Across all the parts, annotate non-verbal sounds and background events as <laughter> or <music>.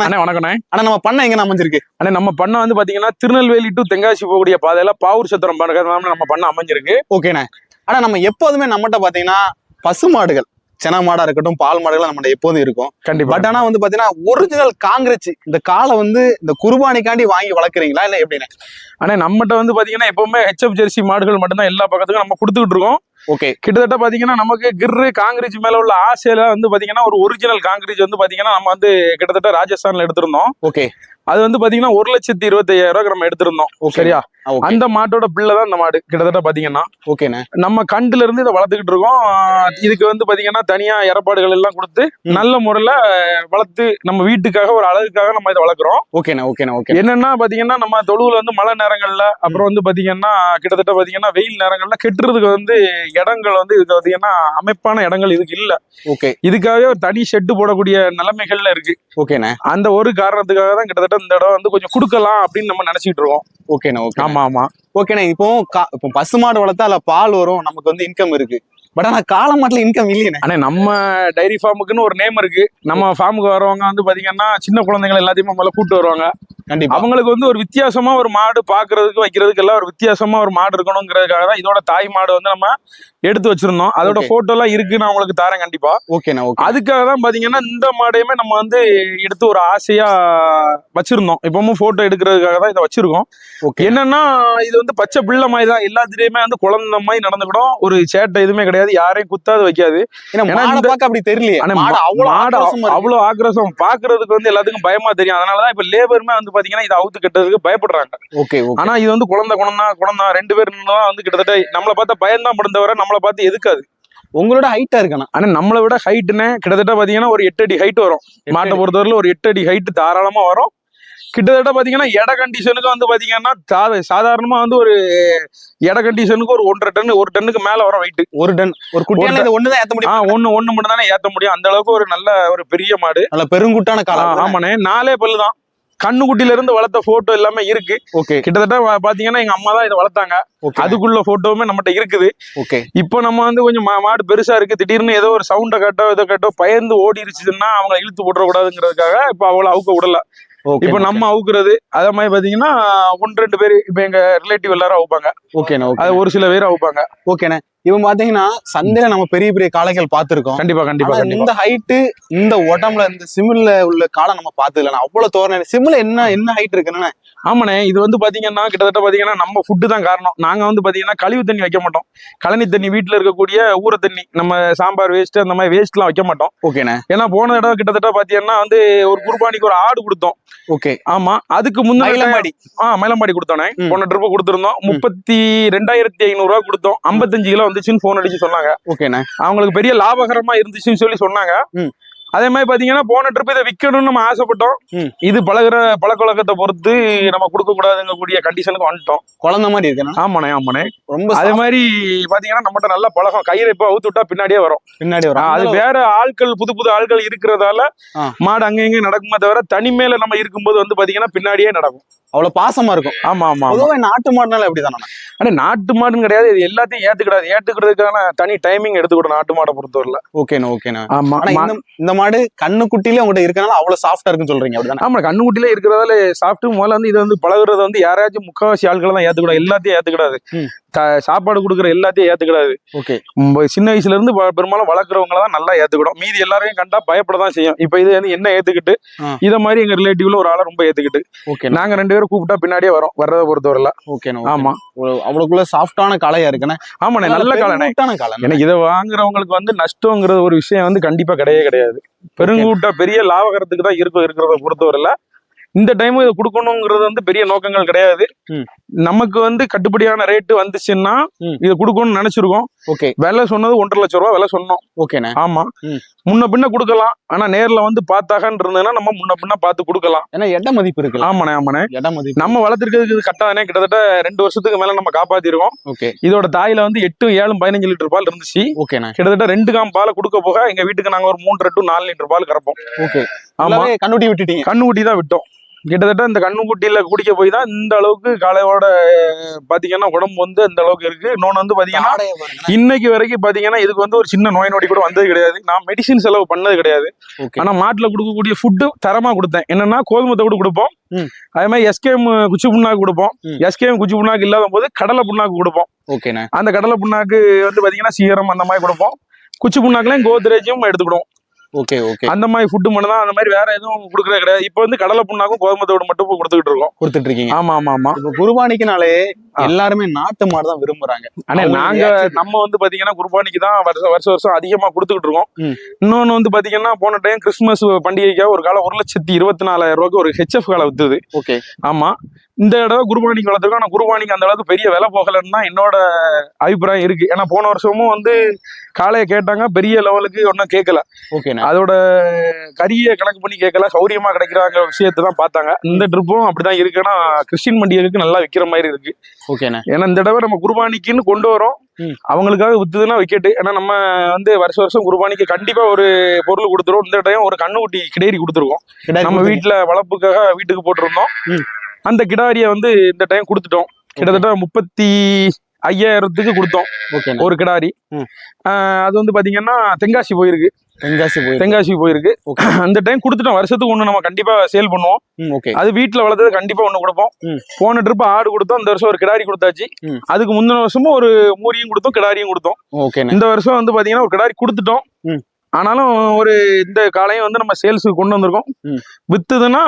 அண்ணே ஆனா நம்ம பண்ண எங்க அமைஞ்சிருக்கு? அண்ணே நம்ம பண்ண வந்து பாத்தீங்கன்னா திருநெல்வேலி டு தென்காசி போகக்கூடிய பாதையில பாவூர் சத்திரம் நம்ம பண்ண அமைஞ்சிருக்கு. ஓகேண்ணே. ஆனா நம்ம எப்போதுமே நம்மகிட்ட பாத்தீங்கன்னா பசு மாடுகள் சென மாடா இருக்கட்டும் பால் மாடுகள் நம்மகிட்ட எப்போதும் இருக்கும். கண்டிப்பா. பட் ஆனா வந்து பாத்தீங்கன்னா ஒரிஜினல் காங்கிரஸ் இந்த காலை வந்து இந்த குர்பானிக்காண்டி வாங்கி வளர்க்குறீங்களா இல்ல எப்படிண்ணே? அண்ணே நம்மகிட்ட வந்து பாத்தீங்கன்னா எப்பவுமே ஹெச்எஃப் ஜெர்சி மாடுகள் மட்டும்தான் எல்லா பக்கத்துக்கும் நம்ம கொடுத்துக்கிட்டு இருக்கோம். ஓகே கிட்டத்தட்ட பாத்தீங்கன்னா நமக்கு கிர்ரு காங்கிரீஜ் மேல உள்ள ஆசையில வந்து பாத்தீங்கன்னா ஒரு ஒரிஜினல் காங்கிரீஜ் வந்து பாத்தீங்கன்னா நம்ம வந்து கிட்டத்தட்ட ராஜஸ்தான்ல எடுத்திருந்தோம். ஓகே அது வந்து பாத்தீங்கன்னா ஒரு லட்சத்தி இருபத்தி ஐயாயிரம் ரூபாய்க்கு நம்ம எடுத்திருந்தோம். சரியா? அந்த மாட்டோட பிள்ளை தான் இந்த மாடு கிட்டத்தட்ட பாத்தீங்கன்னா. ஓகேண்ணே நம்ம கண்டுல இருந்து இதை வளர்த்துக்கிட்டு இருக்கோம். இதுக்கு வந்து பாத்தீங்கன்னா தனியா இறப்பாடுகள் எல்லாம் கொடுத்து. நல்ல முறையில வளர்த்து நம்ம வீட்டுக்காக ஒரு அழகுக்காக நம்ம இதை வளர்க்குறோம். ஓகேண்ணே ஓகேண்ணே ஓகே என்னன்னா பாத்தீங்கன்னா நம்ம தொழுவுல வந்து மழை நேரங்கள்ல அப்புறம் வந்து பாத்தீங்கன்னா கிட்டத்தட்ட பாத்தீங்கன்னா வெயில் நேரங்கள்ல கெட்டுறதுக்கு வந்து இடங்கள் வந்து இதுக்கு பாத்தீங்கன்னா அமைப்பான இடங்கள் இதுக்கு இல்ல. ஓகே இதுக்காகவே ஒரு தனி ஷெட்டு போடக்கூடிய நிலைமைகள்ல இருக்கு. ஓகேண்ணே அந்த ஒரு காரணத்துக்காக தான் கிட்டத்தட்ட இந்த இடம் வந்து கொஞ்சம் கொடுக்கலாம் அப்படின்னு நம்ம நினைச்சிட்டு இருக்கோம். ஓகேண்ணே ஓகே ஆமா ஆமா. ஓகேண்ணே இப்போ இப்போ பசு மாடு வளர்த்தா அதுல பால் வரும் நமக்கு வந்து இன்கம் இருக்கு. பட் ஆனா காளை மாட்டுல இன்கம் இல்லையேண்ணே. ஆனா நம்ம டைரி ஃபார்முக்குன்னு ஒரு நேம் இருக்கு. நம்ம ஃபார்முக்கு வரவங்க வந்து பாத்தீங்கன்னா சின்ன குழந்தைகள் எல்லாத்தையுமே முதல்ல கூட்டு வருவாங்க. கண்டிப்பா. அவங்களுக்கு வந்து ஒரு வித்தியாசமா ஒரு மாடு பாக்குறதுக்கு வைக்கிறதுக்கு எல்லாம் ஒரு வித்தியாசமா ஒரு மாடு இருக்கணுங்கிறதுக்காக தான் இதோட தாய் மாடு வந்து நம்ம எடுத்து வச்சிருந்தோம். அதோட. போட்டோ எல்லாம் இருக்கு நான் உங்களுக்கு தரேன் கண்டிப்பா. ஓகேண்ணே ஓகே அதுக்காக தான் பாத்தீங்கன்னா இந்த மாடையுமே நம்ம வந்து எடுத்து ஒரு ஆசையா வச்சிருந்தோம். இப்பவும் போட்டோ எடுக்கிறதுக்காக தான் இதை வச்சிருக்கோம். என்னன்னா இது வந்து பச்சை பிள்ளை மாதிரி தான். எல்லாத்துலயுமே வந்து குழந்தை மாதிரி நடந்துக்கிடும் ஒரு சேட்டை எதுவுமே கிடையாது. யாரையும் குத்தாது வைக்காது. அப்படி தெரியலையே. ஆனா மாடு அவ்வளவு ஆக்ரோஷமா பாக்குறதுக்கு வந்து எல்லாத்துக்கும் பயமா தெரியும். அதனாலதான் இப்ப லேபருமே வந்து பாத்தீங்கன்னா இதை அவுத்து கட்டுறதுக்கு பயப்படுறாங்க. ஓகே ஆனா இது வந்து குழந்தை குணம் தான் குணம் தான் ரெண்டு பேர் வந்து கிட்டத்தட்ட நம்மளை பார்த்தா பயம்தான் படுந்தவரை நம்மளை பார்த்து எதுக்காது. உங்களோட ஹைட்டா இருக்கணும். ஆனா நம்மளை விட ஹைட்டுன்னு கிட்டத்தட்ட பாத்தீங்கன்னா ஒரு எட்டு அடி ஹைட் வரும். மாட்டை பொறுத்தவரையில ஒரு எட்டு அடி ஹைட் தாராளமா வரும். கிட்டத்தட்ட பாத்தீங்கன்னா எட கண்டிஷனுக்கு வந்து பாத்தீங்கன்னா சாதாரணமா வந்து ஒரு எட கண்டிஷனுக்கு ஒரு ஒன்றரை டன் ஒரு டன்னுக்கு மேல வரும் வெயிட் ஒரு டன் ஒரு இது ஒண்ணுதான் ஏத்த முடியும். ஒண்ணு ஒண்ணு மட்டும் தானே ஏத்த முடியும். அந்த அளவுக்கு ஒரு நல்ல ஒரு பெரிய மாடு. நல்ல பெருங்குட்டான காலம் ஆமாண்ணே. நாலே பல்லு தான். கண்ணுக்குட்டில இருந்து வளர்த்த போட்டோ எல்லாமே இருக்கு. ஓகே கிட்டத்தட்ட பாத்தீங்கன்னா எங்க அம்மா தான் இதை வளர்த்தாங்க. அதுக்குள்ள போட்டோவுமே நம்மகிட்ட இருக்குது. ஓகே இப்போ நம்ம வந்து கொஞ்சம் மாடு பெருசா இருக்கு. திடீர்னு ஏதோ ஒரு சவுண்டை கட்டோ இதை கட்டோ பயந்து ஓடிருச்சுன்னா அவங்க இழுத்து போட்டுறக்கூடாதுங்கிறதுக்காக இப்போ அவளை அவுக்க விடல. இப்போ நம்ம அவுக்குறது அதே மாதிரி பாத்தீங்கன்னா ஒன்று ரெண்டு பேர் இப்போ எங்க ரிலேட்டிவ் எல்லாரும் அவுப்பாங்க. ஓகேண்ணே ஓகே அது ஒரு சில பேர் அவுப்பாங்க. ஓகேண்ணே இவன் பாத்தீங்கன்னா சந்தையில நம்ம பெரிய பெரிய காளைகள் பார்த்திருக்கோம். கண்டிப்பா கண்டிப்பா இந்த ஹைட்டு இந்த உடம்புல இந்த சிமில்ல உள்ள காலை நம்ம பார்த்தது அவ்வளவு தோரணை. சிமில்ல என்ன என்ன ஹைட் இருக்குன்னு ஆமாண்ணே இது வந்து பாத்தீங்கன்னா கிட்டத்தட்ட பாத்தீங்கன்னா நம்ம ஃபுட்டு தான் காரணம். நாங்க வந்து பாத்தீங்கன்னா கழிவு தண்ணி வைக்க மாட்டோம். கழனி தண்ணி வீட்டுல இருக்கக்கூடிய ஊற தண்ணி நம்ம சாம்பார் வேஸ்ட் அந்த மாதிரி வேஸ்ட்லாம் வைக்க மாட்டோம். ஓகேண்ணே. ஏன்னா போன இடம் கிட்டத்தட்ட பாத்தீங்கன்னா வந்து ஒரு குர்பானிக்கு ஒரு ஆடு கொடுத்தோம். ஓகே. ஆமா அதுக்கு முன்னாடி ஆ மயிலம்பாடி கொடுத்தோனே ம். போன ட்ரிப்பு கொடுத்துருந்தோம். முப்பத்தி ரெண்டாயிரத்தி ஐநூறு ரூபா கொடுத்தோம். ஐம்பத்தஞ்சு கிலோ வந்துச்சுன்னு போன் அடிச்சு சொன்னாங்க. ஓகேண்ணே. அவங்களுக்கு பெரிய லாபகரமா இருந்துச்சுன்னு சொல்லி சொன்னாங்க. அதே மாதிரி பாத்தீங்கன்னா போன ட்ரிப் இதை விற்கணும்னு நம்ம ஆசைப்பட்டோம். இது பழகுற பழக்க வழக்கத்தை பொறுத்து நம்ம கொடுக்க கூடாதுங்க கூடிய கண்டிஷனுக்கு வந்துட்டோம். குழந்தை மாதிரி இருக்குண்ணா ஆமாண்ணே ஆமாண்ணே. ரொம்ப அதே மாதிரி பாத்தீங்கன்னா நம்மகிட்ட நல்ல பழகம் கயிறை இப்ப அவுத்து விட்டா பின்னாடியே வரும். பின்னாடி ஆ, அது வரும் வேற ஆட்கள் புது புது ஆட்கள் இருக்கிறதால. மாடு அங்க இங்க நடக்குமே தவிர தனிமையில நம்ம இருக்கும்போது வந்து பாத்தீங்கன்னா பின்னாடியே நடக்கும். அவ்வளவு பாசமா இருக்கும். ஆமா ஆமா பொதுவா நாட்டு மாடுனால எப்படிதானே ஆனா நாட்டு மாடுன்னு கிடையாது. இது எல்லாத்தையும் ஏத்துக்கிடாது. ஏத்துக்கிறதுக்கான தனி டைமிங் எடுத்துக்கிடும் நாட்டு மாடை பொறுத்தவரையில. ஓகேண்ணா ஓகேண்ணா. ஆமா இந்த மாடு கண்ணு குட்டிலே உங்ககிட்ட இருக்கனால அவ்வளவு சாஃப்டா இருக்குன்னு சொல்றீங்க அப்படிதானே? ஆமா கண்ணுக்குட்டில இருக்கிறதால சாப்பிட்டு முதல்ல வந்து இது வந்து பழகுறது வந்து யாராச்சும் முக்காவாசி ஆட்களை தான் ஏத்துக்கூடாது எல்லாத்தையும் ஏத்துக்கிடாது. சாப்பாடு கொடுக்குற எல்லாத்தையும் ஏத்துக்கிடாது. ஓகே. சின்ன வயசுல இருந்து பெரும்பாலும் வளர்க்குறவங்கள தான் நல்லா ஏத்துக்கிடும். மீதி எல்லாரையும் கண்டா பயப்பட தான் செய்யும். இப்ப இது வந்து என்ன ஏத்துக்கிட்டு. இத மாதிரி எங்க ரிலேட்டிவ்ல ஒரு ஆளை ரொம்ப ஏத்துக்கிட்டு. ஓகேண்ணா நாங்க ரெண்டு பேரும் கூப்பிட்டா பின்னாடியே வரோம் வர்றதை பொறுத்தவரையில. ஓகேண்ணா ஆமா. அவ்வளவு- அவ்வளவுக்குள்ள சாஃப்டான காளையா இருக்குண்ணே. ஆமாண்ணே நல்ல காளை எனக்கு இதை வாங்குறவங்களுக்கு வந்து நஷ்டங்கிற ஒரு விஷயம் வந்து கண்டிப்பா கிடையவே கிடையாது. பெருங்கூட்ட பெரிய லாபகரத்துக்கு தான் இருக்கும் இருக்கிறத பொறுத்தவரையில. இந்த டைம் இதை கொடுக்கணுங்கிறது வந்து பெரிய நோக்கங்கள் கிடையாது. நமக்கு வந்து கட்டுப்படியான ரேட்டு வந்துச்சுன்னா. இதை கொடுக்கணும்னு நினைச்சிருக்கோம். ஓகே. விலை சொன்னது ஒன்றரை லட்சம் ரூபா விலை சொன்னோம். ஓகேண்ணே. ஆமா. முன்ன பின்ன கொடுக்கலாம். ஆனா நேர்ல வந்து பார்த்தாகன்னு இருந்ததுன்னா நம்ம முன்ன பின்ன பார்த்து கொடுக்கலாம். ஏன்னா இட மதிப்பு இருக்குல்ல. ஆமாண்ணே ஆமாண்ணே. இட மதிப்பு. நம்ம வளர்த்துருக்கிறதுக்கு கட்டாதானே கிட்டத்தட்ட ரெண்டு வருஷத்துக்கு மேல நம்ம காப்பாத்திருக்கோம். ஓகே. இதோட தாயில வந்து எட்டு ஏழும் பதினஞ்சு லிட்டர் பால் இருந்துச்சு. ஓகேண்ணே. கிட்டத்தட்ட ரெண்டு காம் பாலை கொடுக்க போக எங்க வீட்டுக்கு நாங்க ஒரு மூன்றரை டு நாலு லிட்டர் பால் கறப்போம். ஓகே. ஆமா. கண்ணுட்டி விட்டுட்டீங்க. கண்ணுக்குட்டி தான் விட்டோம். கிட்டத்தட்ட இந்த கண்ணுக்குட்டியில குடிக்க போய் தான் இந்த அளவுக்கு காளையோட அஹ், பாத்தீங்கன்னா உடம்பு வந்து இந்த அளவுக்கு இருக்கு. இன்னொன்னு வந்து பாருங்க. இன்னைக்கு வரைக்கும் பாத்தீங்கன்னா இதுக்கு வந்து ஒரு சின்ன நோய் நொடி கூட வந்தது கிடையாது. நான் மெடிசின் செலவு பண்ணது கிடையாது. ஓகே ஆனா மாட்டுல கொடுக்கக்கூடிய ஃபுட்டு தரமா கொடுத்தேன். என்னன்னா கோதுமை தவிடு கொடுப்போம். அதே மாதிரி எஸ்கேஎம் குச்சி புண்ணாக்கு கொடுப்போம். எஸ்கேஎம் குச்சி புண்ணாக்கு இல்லாத போது கடலை புண்ணாக்கு கொடுப்போம். ஓகேண்ணே அந்த கடலை புண்ணாக்கு வந்து பாத்தீங்கன்னா சீரம் அந்த மாதிரி கொடுப்போம். குச்சி புண்ணாக்குலையும் கோத்ரேஜும் எடுத்துக்கிடுவோம். Okay okay. அந்த மாதிரி ஃபுட்டு மட்டும் தான் அந்த மாதிரி வேற எதுவும் கொடுக்கறது கிடையாது. இப்போ வந்து கடலை புண்ணாக்கும் கோதுமை தவிடு மட்டும் கொடுத்துக்கிட்டு இருக்கோம். கொடுத்துட்டு இருக்கீங்க. ஆமா ஆமா ஆமா. இப்போ குர்பானிக்குனாலே. எல்லாருமே நாட்டு மாடு தான் விரும்புறாங்க. ஆனா நாங்க நம்ம வந்து பாத்தீங்கன்னா குர்பானிக்கு தான் வருஷம் வருஷம் வருஷம் அதிகமா கொடுத்துக்கிட்டு இருக்கோம். இன்னொன்னு வந்து பாத்தீங்கன்னா போன டைம் கிறிஸ்துமஸ் பண்டிகைக்காக ஒரு காலம் ஒரு லட்சத்தி இருபத்தி நாலாயிரம் ரூபாய்க்கு ஒரு ஹெச்எஃப் காலை வித்துது. ஓகே. ஆமா. இந்த தடவை குருபானிக்கு வளர்த்துருக்கோம். ஆனா குருபானிக்கு அந்த அளவுக்கு பெரிய விலை போகலன்னு தான் என்னோட அபிப்பிராயம் இருக்கு. ஏன்னா போன வருஷமும் வந்து காளையை கேட்டாங்க. பெரிய லெவலுக்கு ஒன்றும் கேட்கல. அதோட கரியை கணக்கு பண்ணி கேட்கல. சௌரியமா கிடைக்கிறாங்க விஷயத்தை தான் பார்த்தாங்க. இந்த ட்ரிப்பும் அப்படிதான் இருக்குன்னா கிறிஸ்டின் பண்டிகைக்கு நல்லா விற்கிற மாதிரி இருக்கு. ஏன்னா இந்த தடவை நம்ம குர்பானிக்குன்னு கொண்டு வரோம். அவங்களுக்காக வித்துதுன்னா விக்கெட்டு. ஏன்னா நம்ம வந்து வருஷம் வருஷம் குர்பானிக்கு கண்டிப்பா ஒரு பொருள் கொடுத்துருவோம். இந்த டைம் ஒரு கண்ணுக்குட்டி கிடேரி கொடுத்துருக்கோம். நம்ம. வீட்டுல வளர்ப்புக்காக வீட்டுக்கு போட்டிருந்தோம். அந்த கிடாரிய வந்து இந்த டைம் கொடுத்துட்டோம். கிட்டத்தட்ட முப்பத்தி ஐயாயிரத்துக்கு கொடுத்தோம். ஒரு கிடாரி. அது வந்து பாத்தீங்கன்னா தென்காசி போயிருக்கு. தென்காசி போயிருக்கு. தென்காசி போயிருக்கு. ஓகே <clears throat> அந்த டைம் கொடுத்துட்டோம். வருஷத்துக்கு ஒண்ணு நம்ம கண்டிப்பா சேல் பண்ணுவோம். ஓகே அது வீட்டுல வளர்த்தது கண்டிப்பா ஒண்ணு கொடுப்போம். போன ட்ரிப் ஆடு கொடுத்தோம். இந்த வருஷம் ஒரு கிடாரி கொடுத்தாச்சு. அதுக்கு முந்தின வருஷமும் ஒரு மூரியும் கொடுத்தோம் கிடாரியும் கொடுத்தோம். ஓகேண்ணே இந்த வருஷம் வந்து பாத்தீங்கன்னா ஒரு கிடாரி கொடுத்துட்டோம். ஆனாலும் ஒரு இந்த காலையும் வந்து நம்ம சேல்ஸுக்கு கொண்டு வந்திருக்கோம். வித்துதுன்னா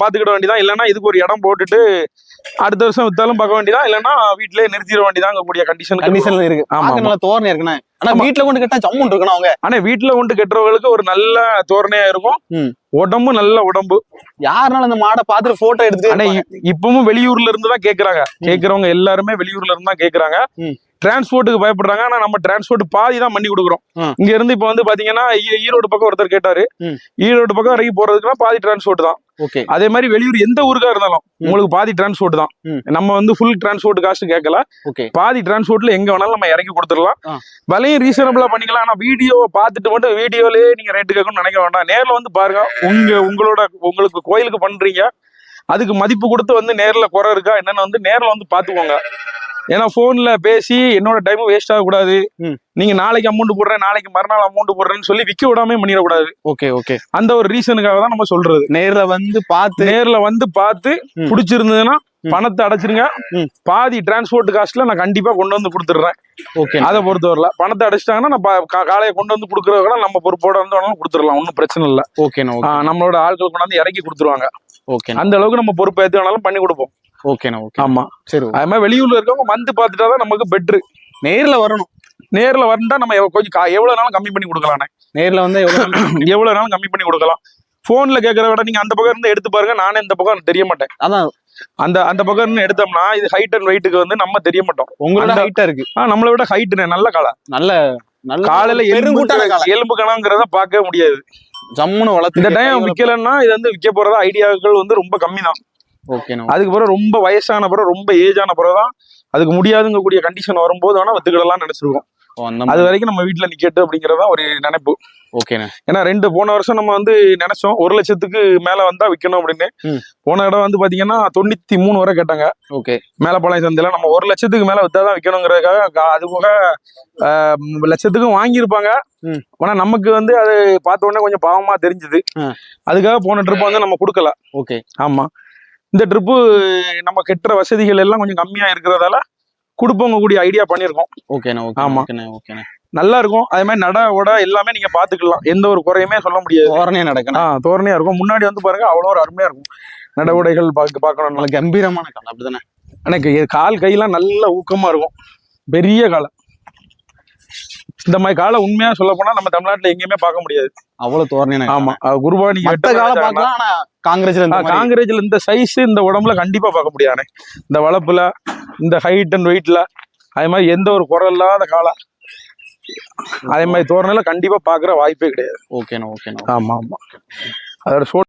பாத்துக்கிட வேண்டியதான் இல்லைன்னா இதுக்கு ஒரு இடம் போட்டுட்டு அடுத்த வருஷம் வித்தாலும் பார்க்க வேண்டியதான் இல்லைன்னா வீட்டிலேயே நிறுத்திட வேண்டியதான் கூடிய கண்டிஷன் கண்டிஷன்ல இருக்கு. ஆமா. நல்லா தோரணையா இருக்குண்ணே. ஆனா. வீட்டுல கொண்டு கட்டா ஜம்முன் இருக்கணும் அவங்க. ஆனா வீட்டுல கொண்டு கட்டுறவங்களுக்கு ஒரு நல்ல தோரணையா இருக்கும். உடம்பு நல்ல உடம்பு. யாருனாலும் அந்த மாடை பார்த்துட்டு போட்டோ இ- இப்பவும் வெளியூர்ல இருந்து தான் கேக்குறாங்க. கேக்குறவங்க எல்லாருமே வெளியூர்ல இருந்து தான் கேக்குறாங்க. டிரான்ஸ்போர்ட்டுக்கு பயப்படுறாங்க. ஆனா நம்ம டிரான்ஸ்போர்ட் பாதி தான் பண்ணி கொடுக்குறோம். இங்க இருந்து இப்ப வந்து பாத்தீங்கன்னா ஈரோடு பக்கம் ஒருத்தர் கேட்டாரு. ஈரோடு பக்கம் வரைக்கும் போறதுக்குன்னா பாதி டிரான்ஸ்போர்ட் தான். அதே மாதிரி வெளியூர் எந்த ஊருக்கா இருந்தாலும் உங்களுக்கு பாதி டிரான்ஸ்போர்ட் தான். நம்ம வந்து ஃபுல் டிரான்ஸ்போர்ட் காஸ்ட் கேட்கல பாதி டிரான்ஸ்போர்ட்ல எங்க வேணாலும் நம்ம இறக்கி கொடுத்துடலாம். விலையும் ரீசனபிளா பண்ணிக்கலாம். ஆனா வீடியோ பார்த்துட்டு மட்டும் வீடியோலயே நீங்க ரேட்டு கேட்கணும்னு நினைக்க வேண்டாம். நேர்ல வந்து பாருங்க. உங்க உங்களோட உங்களுக்கு கோயிலுக்கு பண்றீங்க. அதுக்கு மதிப்பு கொடுத்து வந்து நேர்ல குறை இருக்கா என்னன்னு வந்து நேர்ல வந்து பாத்துக்கோங்க ஏன்னா போன்ல பேசி என்னோட டைம் வேஸ்ட் ஆகக்கூடாது. நீங்க நாளைக்கு அமௌண்ட் போடுறேன் நாளைக்கு மறுநாள் அமௌண்ட் போடுறேன்னு சொல்லி விக்க விடாம பண்ணிடக்கூடாது. ஓகே ஓகே அந்த ஒரு ரீசனுக்காக தான் நம்ம சொல்றது. நேர்ல வந்து பார்த்து நேர்ல வந்து பார்த்து. பிடிச்சிருந்ததுன்னா. பணத்தை அடைச்சிருங்க. பாதி டிரான்ஸ்போர்ட் காஸ்ட்ல நான் கண்டிப்பா கொண்டு வந்து கொடுத்துடுறேன். ஓகே அதை பொறுத்த வரல பணத்தை அடைச்சிட்டாங்கன்னா நான் காலையை கொண்டு வந்து கொடுக்குறவங்க நம்ம பொறுப்போட வந்து வேணாலும் கொடுத்துடலாம். ஒன்றும் பிரச்சனை இல்லை. ஓகே நம்மளோட ஆட்கள் கொண்டாந்து இறக்கி கொடுத்துருவாங்க. ஓகேண்ணா அந்த அளவுக்கு நம்ம பொறுப்பு எது வேணாலும் பண்ணி கொடுப்போம். ஓகேண்ணா ஓகே ஆமா. சரி. அது மாதிரி வெளியூர்ல இருக்கவங்க வந்து பார்த்துட்டா தான் நமக்கு பெட்ரு நேர்ல வரணும். நேர்ல வந்தா நம்ம கொஞ்சம் எவ்வளவு நாளும் கம்மி பண்ணி கொடுக்கலானே நேர்ல வந்து எவ்வளவு நாளும் கம்மி பண்ணி கொடுக்கலாம். போன்ல கேட்கற விட நீங்க அந்த பக்கம் இருந்து எடுத்து பாருங்க நானே இந்த பக்கம் தெரிய மாட்டேன். அதான். அந்த அந்த பக்கம் இருந்து எடுத்தோம்னா இது ஹைட் அண்ட் வெயிட்டுக்கு வந்து நம்ம தெரிய மாட்டோம். உங்களோட ஹைட்டா இருக்கு. ஆ, நம்மளை விட ஹைட் நல்ல காலை. நல்ல நல்ல காலையில எலும்பு எலும்பு கணங்கிறத பார்க்கவே முடியாது. ஜம்முன்னு வளர்த்து இந்த டைம் விக்கலன்னா இது வந்து விற்க போறதா ஐடியாக்கள் வந்து ரொம்ப கம்மி தான் ஓகேண்ணா அதுக்கு பிறகு ரொம்ப வயசான பிறகு ரொம்ப ஏஜ் ஆன பிறகு தான் அதுக்கு முடியாதுங்க கூடிய கண்டிஷன் வரும்போது வேணா வித்துக்கிடலாம் நினைச்சிருக்கோம். அது வரைக்கும் நம்ம வீட்டுல நிக்கட்டு அப்படிங்கறதா ஒரு நினைப்பு. ஓகேண்ணா ஏன்னா ரெண்டு போன வருஷம் நம்ம வந்து நினைச்சோம் ஒரு லட்சத்துக்கு மேல வந்தா விக்கணும் அப்படின்னு. போன இடம் வந்து பாத்தீங்கன்னா தொண்ணூத்தி மூணு வரை கேட்டாங்க. ஓகே மேலப்பாளையம் சந்தையில நம்ம ஒரு லட்சத்துக்கு மேல வித்தாதான் விற்கணுங்கிறதுக்காக அது போக லட்சத்துக்கும் வாங்கியிருப்பாங்க. ஆனா நமக்கு வந்து அது பார்த்த உடனே கொஞ்சம் பாவமா தெரிஞ்சுது. அதுக்காக போன ட்ரிப் வந்து நம்ம கொடுக்கல. ஓகே ஆமா. இந்த ட்ரிப்பு நம்ம கெட்டுற வசதிகள் எல்லாம் கொஞ்சம் கம்மியா இருக்கிறதால கொடுப்பவங்க கூடிய ஐடியா பண்ணியிருக்கோம் ஓகேண்ணா ஓகே ஆமா. ஓகேண்ணா நல்லா இருக்கும். அதே மாதிரி நட உட எல்லாமே நீங்க பாத்துக்கலாம். எந்த ஒரு குறையுமே சொல்ல முடியாது. தோரணையா நடக்கணும். ஆ தோரணையா இருக்கும். முன்னாடி வந்து பாருங்க அவ்வளோ ஒரு அருமையா இருக்கும். நட உடைகள் பார்க்க பார்க்கணும் நல்ல கம்பீரமான காலம் அப்படிதானே? எனக்கு கால் கையெல்லாம் நல்ல ஊக்கமா இருக்கும். பெரிய காலை இந்த மாதிரி காலை உண்மையா சொல்ல போனா நம்ம தமிழ்நாட்டுல எங்கேயுமே பார்க்க முடியாது. அவ்வளவு தோரணையான ஆமா குருபானி காலம் ஆனா காங்கிரஸ்ல இந்த சைஸ் இந்த உடம்புல கண்டிப்பா பார்க்க முடியாதுண்ணே இந்த வளப்புல இந்த ஹைட் அண்ட் வெயிட்ல அதே மாதிரி எந்த ஒரு குறை இல்லாத காலை. அதே மாதிரி தோரணையில கண்டிப்பா பாக்குற வாய்ப்பே கிடையாது. ஓகேண்ணா ஓகேண்ணா ஆமா ஆமா. அதோட